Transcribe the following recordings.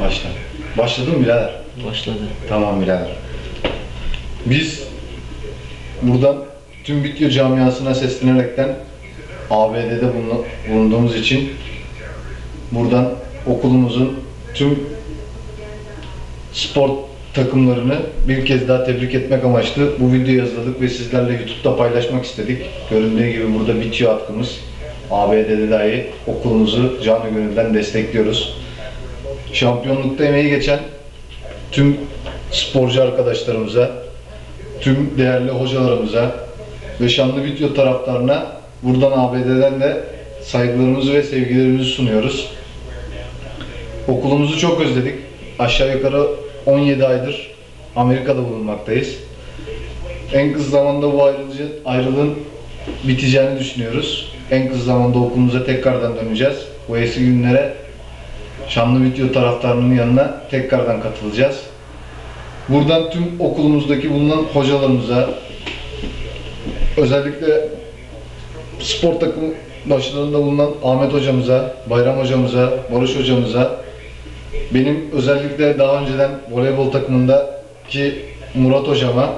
Başla. Başladın mı birader? Başladı. Tamam birader. Biz buradan tüm video camiasına seslenerekten ABD'de bulun- bulunduğumuz için buradan okulumuzun tüm spor takımlarını bir kez daha tebrik etmek amaçlı bu videoyu hazırladık ve sizlerle YouTube'da paylaşmak istedik. Göründüğü gibi burada bitiyor atkımız. ABD'de dahi okulumuzu canı gönülden destekliyoruz. Şampiyonlukta emeği geçen tüm sporcu arkadaşlarımıza, tüm değerli hocalarımıza ve şanlı video taraftarına buradan ABD'den de saygılarımızı ve sevgilerimizi sunuyoruz. Okulumuzu çok özledik. Aşağı yukarı 17 aydır Amerika'da bulunmaktayız. En kısa zamanda bu ayrılıcı, ayrılığın biteceğini düşünüyoruz. En kısa zamanda okulumuza tekrardan döneceğiz. Bu eski günlere şanlı video taraftarının yanına tekrardan katılacağız. Buradan tüm okulumuzdaki bulunan hocalarımıza, özellikle spor takım başlarında bulunan Ahmet hocamıza, Bayram hocamıza, Barış hocamıza, benim özellikle daha önceden voleybol takımındaki Murat hocama,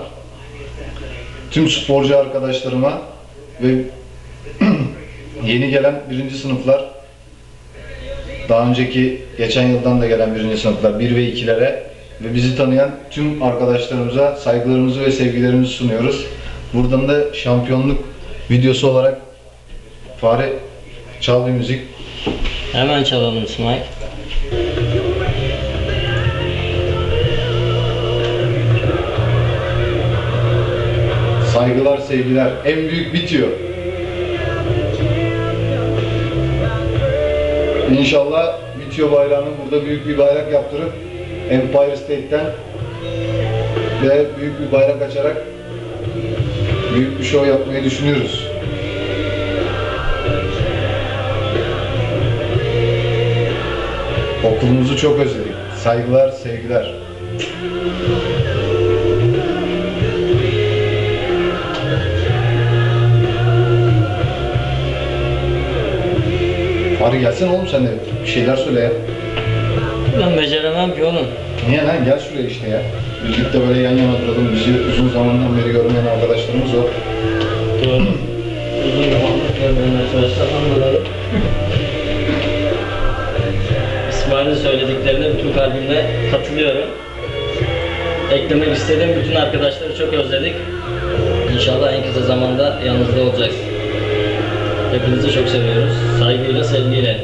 tüm sporcu arkadaşlarıma ve yeni gelen birinci sınıflar, daha önceki geçen yıldan da gelen birinci sınıflar 1 ve 2'lere ve bizi tanıyan tüm arkadaşlarımıza saygılarımızı ve sevgilerimizi sunuyoruz. Buradan da şampiyonluk videosu olarak Fare çal bir müzik. Hemen çalalım İsmail. Saygılar, sevgiler. En büyük bitiyor. İnşallah bitiyor bayrağını burada büyük bir bayrak yaptırıp Empire State'ten ve büyük bir bayrak açarak büyük bir show yapmayı düşünüyoruz. Okulumuzu çok özledik. Saygılar, sevgiler. Fahri gelsene oğlum sen de bir şeyler söyle ya. Ben beceremem ki oğlum. Niye lan gel şuraya işte ya. Birlikte böyle yan yana duralım. Bizi uzun zamandan beri görmeyen arkadaşlarımız o. Doğru. Uzun zamandır görmemeye çalışsam anladım. İsmail'in söylediklerine bütün kalbimle katılıyorum. Eklemek istediğim bütün arkadaşları çok özledik. İnşallah en kısa zamanda yanınızda olacağız. Hepinizi çok seviyoruz. Saygıyla, sevgiyle.